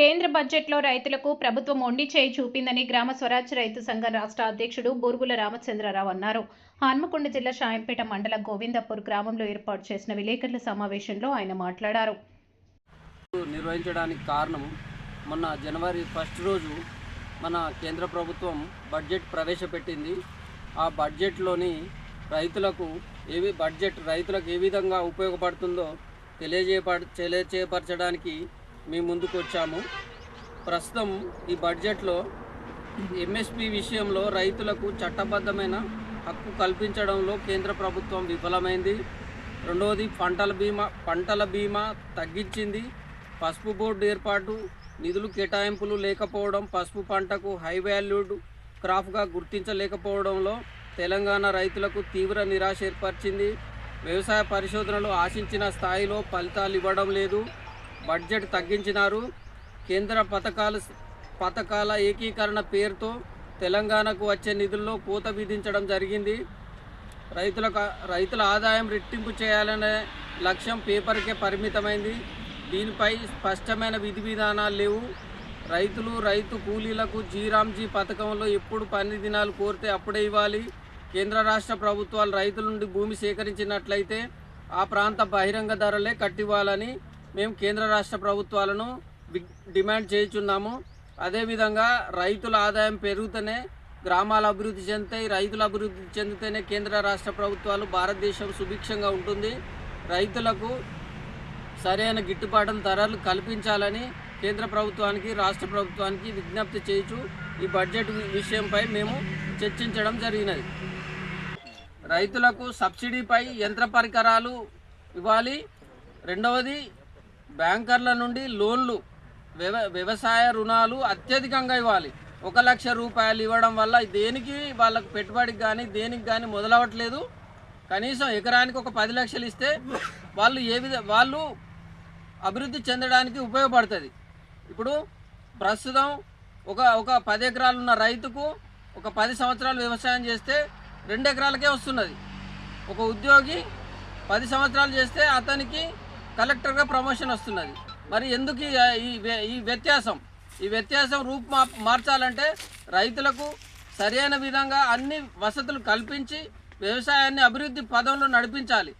కేంద్ర బడ్జెట్లో రైతులకు ప్రభుత్వం మొండి చేయి చూపిందని గ్రామ స్వరాజ్ రైతు సంఘం రాష్ట్ర అధ్యక్షుడు బూరుగుల రామచంద్రరావు అన్నారు. హన్మకొండ జిల్లా షాయంపేట మండల గోవిందపూర్ గ్రామంలో ఏర్పాటు చేసిన విలేకరుల సమావేశంలో ఆయన మాట్లాడారు. నిర్వహించడానికి కారణం మొన్న జనవరి ఫస్ట్ రోజు మన కేంద్ర ప్రభుత్వం బడ్జెట్ ప్రవేశపెట్టింది. ఆ బడ్జెట్లోని రైతులకు ఏవి బడ్జెట్ రైతులకు ఏ విధంగా ఉపయోగపడుతుందో తెలియజేప తెలియచేపరచడానికి మేము ముందుకు వచ్చాము. ప్రస్తుతం ఈ బడ్జెట్లో ఎంఎస్పి విషయంలో రైతులకు చట్టబద్ధమైన హక్కు కల్పించడంలో కేంద్ర ప్రభుత్వం విఫలమైంది. రెండవది పంటల బీమా పంటల బీమా తగ్గించింది. పసుపు బోర్డు ఏర్పాటు నిధులు కేటాయింపులు లేకపోవడం పసుపు పంటకు హై వాల్యూడ్ క్రాప్గా గుర్తించలేకపోవడంలో తెలంగాణ రైతులకు తీవ్ర నిరాశ ఏర్పరిచింది. వ్యవసాయ పరిశోధనలు ఆశించిన స్థాయిలో ఫలితాలు ఇవ్వడం లేదు. బడ్జెట్ తగ్గించినారు. కేంద్ర పథకాలు పథకాల ఏకీకరణ పేరుతో తెలంగాణకు వచ్చే నిధుల్లో కోత విధించడం జరిగింది. రైతులకు రైతుల ఆదాయం రెట్టింపు చేయాలనే లక్ష్యం పేపర్కే పరిమితమైంది. దీనిపై స్పష్టమైన విధి విధానాలు లేవు. రైతులు రైతు కూలీలకు జీరాంజీ పథకంలో ఎప్పుడు పని దినాలు కోరితే అప్పుడే ఇవ్వాలి. కేంద్ర రాష్ట్ర ప్రభుత్వాలు రైతుల నుండి భూమి సేకరించినట్లయితే ఆ ప్రాంత బహిరంగ ధరలే కట్టివ్వాలని మేము కేంద్ర రాష్ట్ర ప్రభుత్వాలను డిమాండ్ చేయుచున్నాము. అదేవిధంగా రైతుల ఆదాయం పెరుగుతూనే గ్రామాలు అభివృద్ధి చెందుతాయి. రైతుల అభివృద్ధి చెందితేనే కేంద్ర రాష్ట్ర ప్రభుత్వాలు భారతదేశం సుభిక్షంగా ఉంటుంది. రైతులకు సరైన గిట్టుబాటు ధరలు కల్పించాలని కేంద్ర ప్రభుత్వానికి రాష్ట్ర ప్రభుత్వానికి విజ్ఞప్తి చేయుచు ఈ బడ్జెట్ విషయంపై మేము చర్చించడం జరిగినది. రైతులకు సబ్సిడీపై యంత్ర పరికరాలు ఇవ్వాలి. రెండవది బ్యాంకర్ల నుండి లోన్లు వ్యవ వ్యవసాయ రుణాలు అత్యధికంగా ఇవ్వాలి. ఒక లక్ష రూపాయలు ఇవ్వడం వల్ల దేనికి వాళ్ళకు పెట్టుబడికి కానీ దేనికి కానీ మొదలవట్లేదు కనీసం ఎకరానికి ఒక పది లక్షలు ఇస్తే వాళ్ళు ఏ విధ వాళ్ళు అభివృద్ధి చెందడానికి ఉపయోగపడుతుంది. ఇప్పుడు ప్రస్తుతం ఒక ఒక పది ఎకరాలు ఉన్న రైతుకు ఒక పది సంవత్సరాలు వ్యవసాయం చేస్తే రెండు ఎకరాలకే వస్తున్నది. ఒక ఉద్యోగి పది సంవత్సరాలు చేస్తే అతనికి కలెక్టర్గా ప్రమోషన్ వస్తున్నది. మరి ఎందుకు ఈ వ్య- ఈ వ్యత్యాసం? ఈ వ్యత్యాసం రూపు మార్చాలంటే రైతులకు సరైన విధంగా అన్ని వసతులు కల్పించి వ్యవసాయాన్ని అభివృద్ధి పదంలో నడిపించాలి.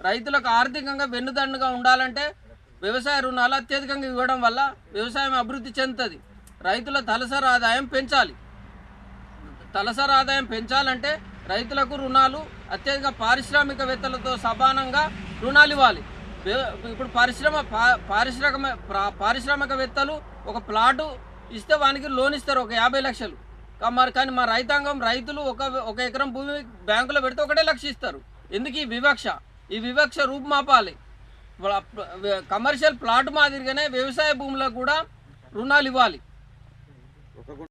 రైతులకు ఆర్థికంగా వెన్నుదన్నుగా ఉండాలంటే వ్యవసాయ రుణాలు అత్యధికంగా ఇవ్వడం వల్ల వ్యవసాయం అభివృద్ధి చెందుతుంది. రైతుల తలసరి ఆదాయం పెంచాలి. తలసరి ఆదాయం పెంచాలంటే రైతులకు రుణాలు అత్యధిక పారిశ్రామికవేత్తలతో సమానంగా రుణాలు ఇవ్వాలి. ఇప్పుడు పరిశ్రమ పారిశ్రామిక పారిశ్రామికవేత్తలు ఒక ప్లాటు ఇస్తే వానికి లోన్ ఇస్తారు ఒక యాభై లక్షలు. మరి కానీ మా రైతాంగం రైతులు ఒక ఒక ఎకరం భూమి బ్యాంకులో పెడితే ఒకటే లక్ష ఇస్తారు. ఎందుకు ఈ వివక్ష? ఈ వివక్ష రూపుమాపాలి. కమర్షియల్ ప్లాట్ మాదిరిగానే వ్యవసాయ భూములకు కూడా రుణాలు ఇవ్వాలి.